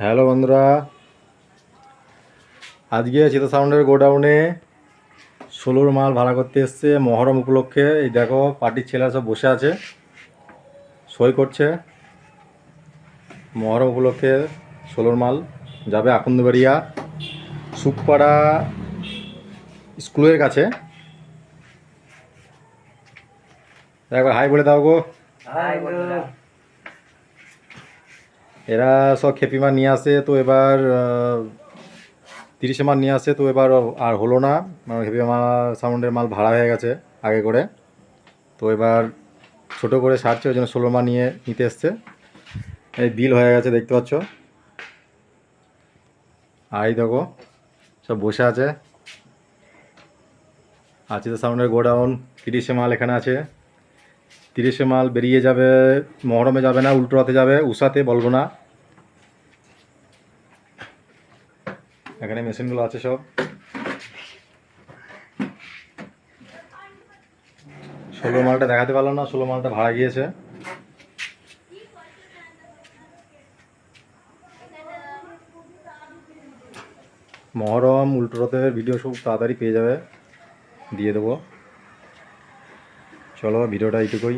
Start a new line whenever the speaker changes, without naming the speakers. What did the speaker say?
Hello বন্ধুরা। আজকে চিতা সাউন্ডের গোডাউনে ষোলোর মাল ভাড়া করতে এসছে মহরম উপলক্ষে। এই দেখো, পার্টির ছেলেরা সব বসে আছে, সই করছে। মহরম উপলক্ষে ষোলোর মাল যাবে আকন্দবাড়িয়া, সুখপাড়া স্কুলের কাছে। একবার হাই বলে দাও গো। এরা সব খেপি মাল নিয়ে আসে, তো এবার তিরিশে মাল নিয়ে আসে, তো এবার আর হলো না। মানে খেপি মাল সাউন্ডের মাল ভাড়া হয়ে গেছে আগে করে। তো এবার ছোট করে সারছে, ওই জন্য ষোলো মাল নিয়ে নিতে এসছে। এই বিল হয়ে গেছে, দেখতে পাচ্ছ? আর এই দেখো, সব বসে আছে। আছে তো সাউন্ডের গোডাউন তিরিশে মাল এখানে আছে। তিরিশে মাল বেরিয়ে যাবে, মহরমে যাবে না, উল্টোরাতে যাবে, উষাতে বলব না এখানে মেশিনগুলো আছে সব। ষোলো মালটা দেখাতে পারলাম না, ষোলো মালটা ভাড়া গিয়েছে। মহরম উল্টোরাতে ভিডিও সব তাড়াতাড়ি পেয়ে যাবে। দিয়ে দেবো। চলো ভিডিওটা এইটুকুই।